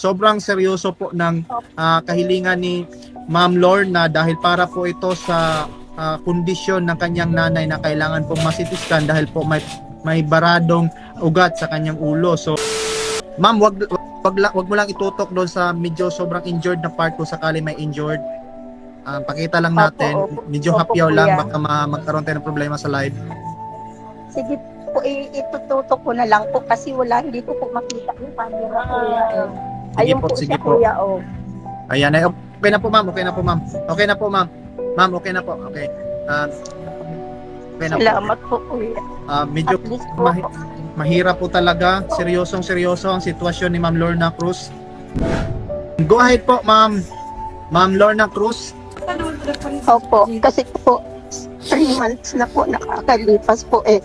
sobrang seryoso po ng ah, kahilingan ni Ma'am Lorna dahil para po ito sa ah, kondisyon ng kanyang nanay na kailangan pong masitiskan dahil po may may baradong ugat sa kanyang ulo. So Ma'am, wag wag, la- wag mo lang itutok doon sa medyo sobrang injured na part kung sakali may injured. Ah, pakita lang Opo, natin, opo. medyo Opo, hapyaw lang baka ma- magkaroon tayo ng problema sa live. Sige po, itututok ko na lang po kasi wala, hindi ko po makita yung camera kuya. eh. Ayun po, po, sige siya po. kuya, oh. Ayan, ay, okay na po ma'am, okay na po ma'am. Okay na po ma'am. Ma'am, okay na po. Okay. Ah, okay na po. Salamat po kuya. Ah, medyo At least po, mahi- mahirap po talaga. Seryosong seryoso ang sitwasyon ni Ma'am Lorna Cruz. Go ahead po, Ma'am. Ma'am Lorna Cruz. opo, kasi po, three months na po nakakalipas po eh.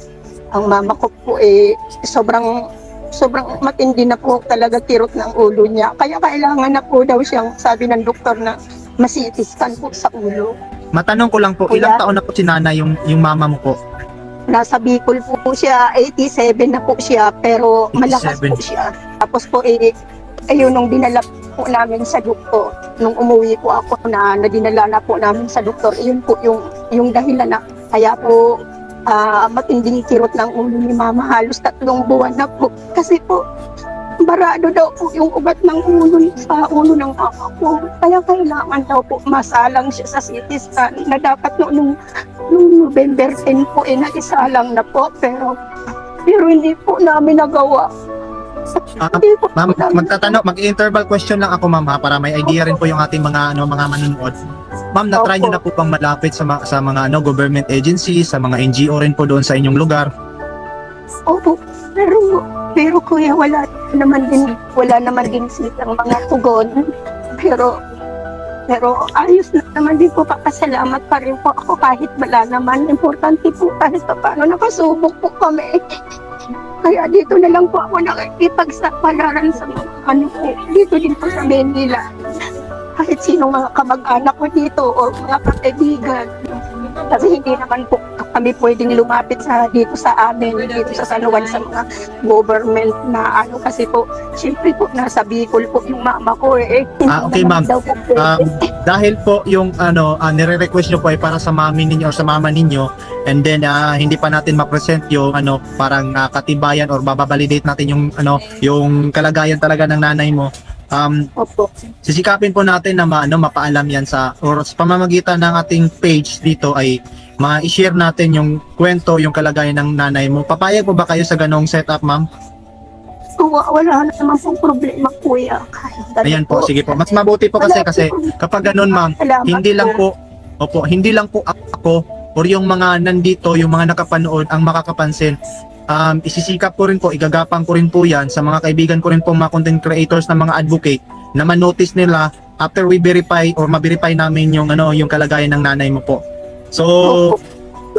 Ang mama ko po eh, sobrang sobrang matindi na po talaga kirot ng ulo niya. Kaya kailangan na po daw siyang, sabi ng doktor na masitiskan po sa ulo. Matanong ko lang po, Kuya? ilang taon na po si Nana yung, yung mama mo po? Nasa Bicol po, po siya, 87 na po siya, pero malakas 87. po siya. Tapos po, eh, ayun, nung dinala po namin sa doktor, nung umuwi po ako na, na dinala na po namin sa doktor, yun po yung, yung dahilan na, kaya po, ah, matinding kirot ng ulo ni mama, halos tatlong buwan na po. Kasi po, barado daw po yung ugat ng ulo sa ulo ng mama ko. Kaya kailangan daw po masalang siya sa CT scan na dapat no, nung, nung November 10 po eh naisalang na po pero pero hindi po namin nagawa. Po Ma'am, magtatanong, mag-interval question lang ako, Ma'am, ha, para may idea rin po yung ating mga ano mga manonood. Ma'am, na-try niyo na po bang malapit sa, mga- sa mga ano government agencies, sa mga NGO rin po doon sa inyong lugar? Opo, pero pero kuya wala naman din wala naman din silang mga tugon. Pero pero ayos na naman din po papasalamat pa rin po ako kahit wala naman. Importante po kahit pa paano nakasubok po kami. Kaya dito na lang po ako nakikipagsapalaran sa mga ano po, dito din po sa Manila. Kahit sinong mga kamag-anak ko dito o mga kaibigan. Kasi hindi naman po kami pwedeng lumapit sa dito sa amin, dito sa San Juan sa mga government na ano kasi po, syempre po nasa Bicol po yung mama ko eh. Hindi Ah, okay, ma'am. Um, dahil po yung ano uh, nire-request nyo po ay para sa mami ninyo or sa mama ninyo and then ah, hindi pa natin ma-present yung ano parang ah, katibayan or bababalidate natin yung ano yung kalagayan talaga ng nanay mo um Opo. sisikapin po natin na ma, ano, mapaalam yan sa or sa pamamagitan ng ating page dito ay ma-share natin yung kwento, yung kalagayan ng nanay mo. Papayag po ba kayo sa ganong setup, ma'am? Wa- Wala naman pong problema kuya. Kahit Ayan po, sige po. Mas mabuti po kasi Wala kasi po. kapag ganun, ma'am, Salamat hindi lang po opo hindi lang po ako or yung mga nandito yung mga nakapanood ang makakapansin um, isisikap ko rin po igagapang ko rin po yan sa mga kaibigan ko rin po mga content creators na mga advocate na ma-notice nila after we verify or ma-verify namin yung ano yung kalagayan ng nanay mo po. So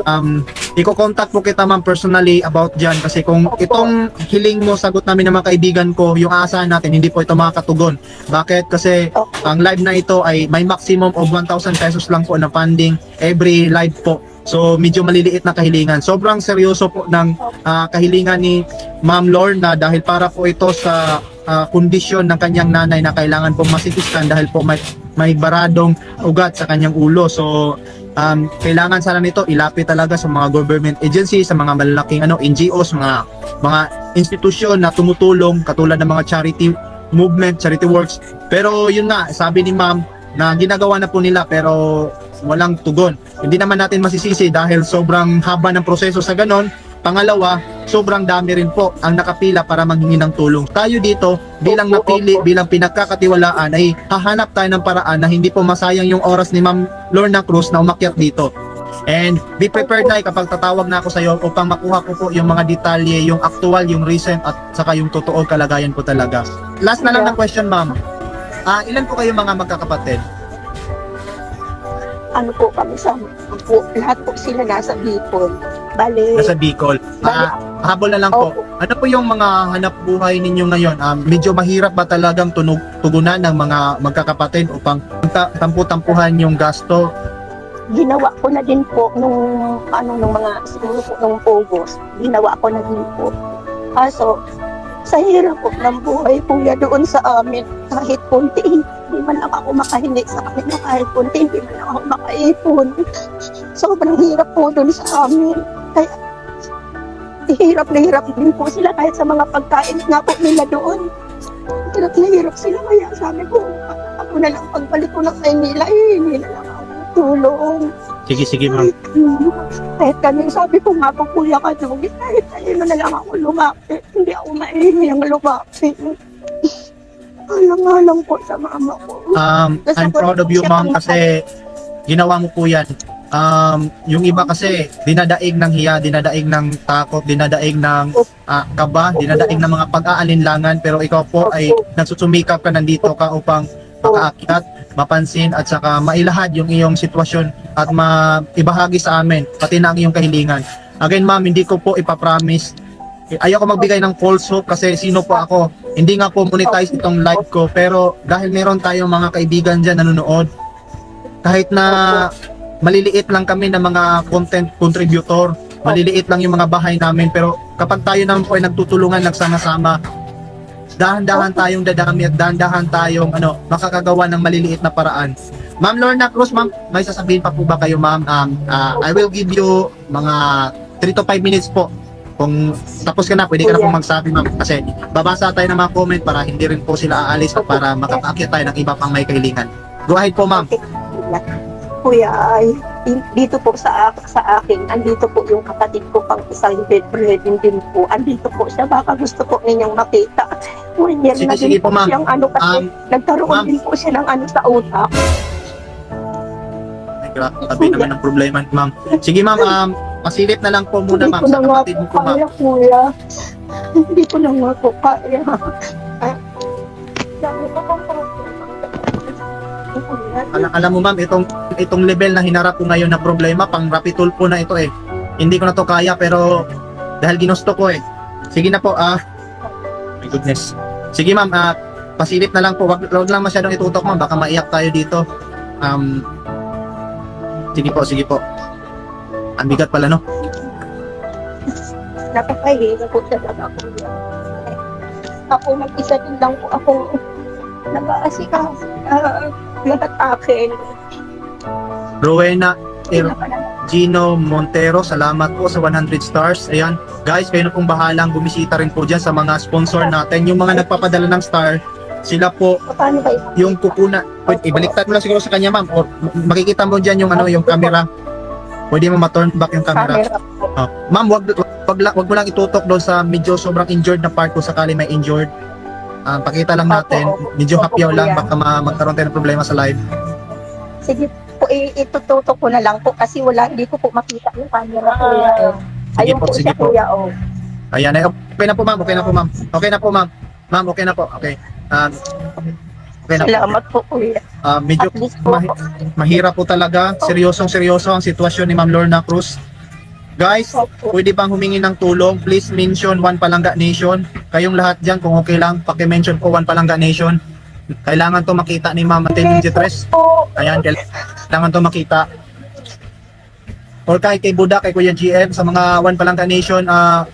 um iko-contact po kita ma'am personally about dyan. Kasi kung itong hiling mo sagot namin ng mga kaibigan ko yung aasahan natin hindi po ito makakatugon. Bakit? Kasi ang live na ito ay may maximum of 1,000 pesos lang po na funding every live po. So medyo maliliit na kahilingan. Sobrang seryoso po ng ah, kahilingan ni Ma'am Lorna dahil para po ito sa ah, kondisyon ng kanyang nanay na kailangan po masitiskan dahil po may may baradong ugat sa kanyang ulo. So um, kailangan sana nito ilapit talaga sa mga government agencies, sa mga malalaking ano NGOs, mga mga institusyon na tumutulong katulad ng mga charity movement, charity works. Pero yun nga, sabi ni ma'am na ginagawa na po nila pero walang tugon. Hindi naman natin masisisi dahil sobrang haba ng proseso sa ganon. Pangalawa, sobrang dami rin po ang nakapila para manghingi ng tulong. Tayo dito, bilang napili, bilang pinagkakatiwalaan ay hahanap tayo ng paraan na hindi po masayang yung oras ni Ma'am Lorna Cruz na umakyat dito. And be prepared na kapag tatawag na ako sa iyo upang makuha ko po yung mga detalye, yung actual, yung recent at saka yung totoo kalagayan po talaga. Last na lang na question, ma'am. Ah, ilan po kayo mga magkakapatid? Ano po kami sa po, lahat po sila nasa Bicol. Bale, Nasa Bicol. Ah, habol na lang po. Opo. Ano po yung mga hanap buhay ninyo ngayon? Um, medyo mahirap ba talagang tunog, tugunan ng mga magkakapatid upang ta- tampu-tampuhan yung gasto? ginawa ko na din po nung ano nung mga siguro po nung August ginawa ko na din po kaso sa hirap po ng buhay kuya doon sa amin. Kahit kunti, hindi man lang ako makahingi sa kanila. Kahit kunti, hindi man lang ako makaipon. Sobrang hirap po doon sa amin. Kaya, hirap na hirap din po sila kahit sa mga pagkain nga po nila doon. Hirap na hirap sila. Kaya sabi ko, ako na lang pagbalik ko ng Maynila, eh, hindi na lang ako tulong. Sige, sige ma'am. Kahit kami, sabi ko nga po, kuya ka dugi, kahit kanino na lang ako lumapit. Hindi ako maihiyang lumapit. Alang-alang po sa mama ko. Um, I'm proud of you ma'am kasi ginawa mo po yan. Um, yung iba kasi dinadaig ng hiya, dinadaig ng takot, dinadaig ng ah, kaba, dinadaig ng mga pag-aalinlangan pero ikaw po ay nagsusumikap ka nandito ka upang makaakyat, mapansin at saka mailahad yung iyong sitwasyon at maibahagi sa amin pati na ang iyong kahilingan. Again ma'am, hindi ko po ipapromise Ayoko magbigay ng false hope kasi sino po ako. Hindi nga po monetize itong live ko pero dahil meron tayong mga kaibigan dyan nanonood, kahit na maliliit lang kami ng mga content contributor, maliliit lang yung mga bahay namin pero kapag tayo naman po ay nagtutulungan, nagsama-sama, dahan-dahan tayong dadami at dahan-dahan tayong ano, makakagawa ng maliliit na paraan. Ma'am Lorna Cruz, ma'am, may sasabihin pa po ba kayo, ma'am? Um, ah, I will give you mga 3 to 5 minutes po. Kung tapos ka na, pwede ka na pong magsabi, ma'am. Kasi babasa tayo ng mga comment para hindi rin po sila aalis at para makapaakyat tayo ng iba pang may kahilingan. Go ahead po, ma'am. Kuya, ay, dito po sa sa akin, andito po yung kapatid ko pang isang bedridden din po. Andito po siya, baka gusto po ninyang makita. One year Sige, na sige din po, ma'am. siyang ano kasi, Um, nagkaroon ma'am. din po siya ng ano sa utak. Ay, grabe naman ang problema, ma'am. Sige, ma'am. Um, pasilip na lang po muna, Hindi ma'am, ko sa kapatid mo po ma'am. kaya, kuya. Hindi ko na nga po kaya. Alam, alam mo, ma'am, itong, itong level na hinarap ko ngayon na problema, pang rapitol po na ito eh. Hindi ko na to kaya, pero dahil ginusto ko eh. Sige na po, ah. my goodness. Sige, ma'am, ah, pasilip na lang po. Wag, wag lang masyadong itutok, ma'am. Baka maiyak tayo dito. Um, sige po, sige po. Ang bigat pala, no? Napakahirap po talaga ako. Ako mag-isa din lang po ako nag-aasikaso uh, lahat akin. Rowena Er- Gino Montero, salamat po sa 100 stars. Ayan, guys, kayo na pong bahalang bumisita rin po dyan sa mga sponsor natin. Yung mga nagpapadala ng star, sila po Paano ba ito? yung kukuna. Pwede, ibaliktad mo lang siguro sa kanya, ma'am. Or makikita mo dyan yung ano, yung camera. Pwede mo ma-turn back yung camera. Camera. Oh. Ma'am, wag, wag, wag, wag mo lang itutok doon sa medyo sobrang injured na part kung sakali may injured. Ah, pakita lang natin. Opo, opo. Medyo Opo, hapyaw lang. kuya. Baka ma- magkaroon tayo ng problema sa live. Sige po, i- itututok ko na lang po kasi wala, hindi ko po makita yung camera kuya. Sige Ayun po, po sige siya po. kuya, oh. Ayan, ay, okay na po ma'am, okay na po ma'am. Okay na po ma'am. Ma'am, okay na po. Okay. Um, okay na po. Salamat po kuya. Ah, medyo At least po, mahi- mahirap po talaga. Seryosong seryoso ang sitwasyon ni Ma'am Lorna Cruz. Guys, Opo. pwede bang humingi ng tulong? Please mention One Palangga Nation. Kayong lahat dyan, kung okay lang, paki-mention po One Palangga Nation. Kailangan to makita ni Ma'am Matilde Jitres. po. Ayan, kailangan to makita. Or kahit kay Buda, kay Kuya GM, sa mga One Palangga Nation, ah,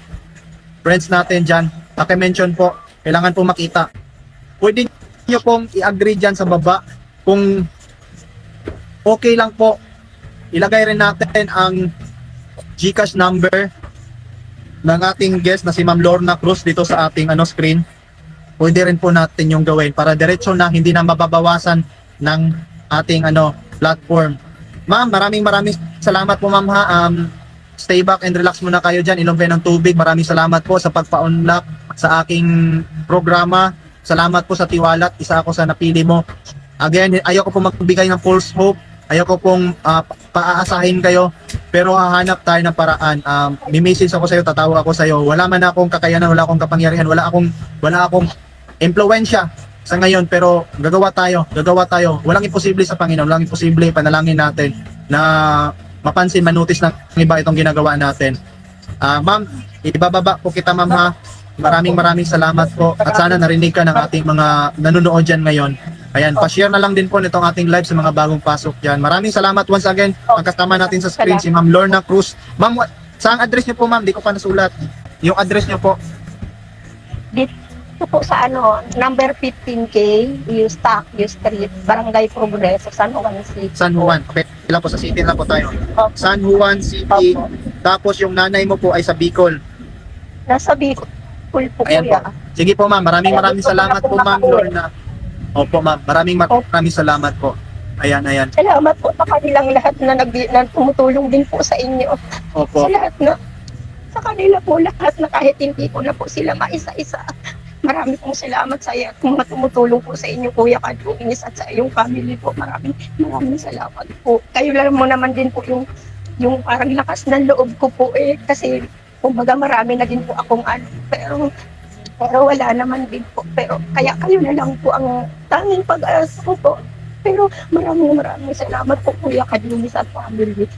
friends natin dyan, paki-mention po. Kailangan po makita. Pwede nyo pong i-agree dyan sa baba kung okay lang po. Ilagay rin natin ang Gcash number ng ating guest na si Ma'am Lorna Cruz dito sa ating ano screen. Pwede rin po natin yung gawin para diretso na hindi na mababawasan ng ating ano platform. Ma'am, maraming maraming salamat po ma'am ha. Um, stay back and relax muna kayo dyan. Ilong kayo ng tubig. Maraming salamat po sa pagpa-unlock sa aking programa. Salamat po sa tiwala at isa ako sa napili mo. Again, ayoko po magbigay ng false hope. Ayoko pong ah, paaasahin kayo. Pero hahanap tayo ng paraan. Um, may ako sa iyo, tatawag ako sa iyo. Wala man akong kakayanan, wala akong kapangyarihan, wala akong wala akong impluwensya sa ngayon pero gagawa tayo, gagawa tayo. Walang imposible sa Panginoon, walang imposible panalangin natin na mapansin, manutis ng iba itong ginagawa natin. Ah, ma'am, ibababa po kita ma'am ha. Maraming maraming salamat po at sana narinig ka ng ating mga nanonood dyan ngayon. Ayan, pa-share na lang din po nitong ating live sa mga bagong pasok dyan. Maraming salamat once again. Ang kasama natin sa screen si Ma'am Lorna Cruz. Ma'am, saan address niyo po ma'am? Di ko pa nasulat. Yung address niyo po. Dito dito po sa ano, number 15K, Eustaquio Street, Barangay Progreso, San Juan City. San Juan. Okay, lang po sa city lang po tayo. Opo. San Juan City. Opo. Tapos yung nanay mo po ay sa Bicol. Nasa Bicol po Ayan kuya. Sige po ma'am, maraming Ayan, maraming gusto ko na salamat po po ma'am makauwi. Lorna. Opo ma'am, maraming mar- maraming salamat po. Ayan, ayan. Salamat po sa kanilang lahat na, nag, na tumutulong din po sa inyo. Opo. Sa lahat na, sa kanila po lahat na kahit hindi ko na po sila maisa-isa. Marami pong salamat sa iyo at mga tumutulong po sa inyo, Kuya Kadruinis, at sa iyong family po. Maraming, maraming salamat po. Kayo lang mo naman din po yung, yung parang lakas ng loob ko po eh. Kasi, kumbaga marami na din po akong ano. Pero, pero wala naman din po. Pero, kaya kayo na lang po ang tanging pag-asa ko po. Pero maraming maraming salamat po Kuya Kadlumis at family.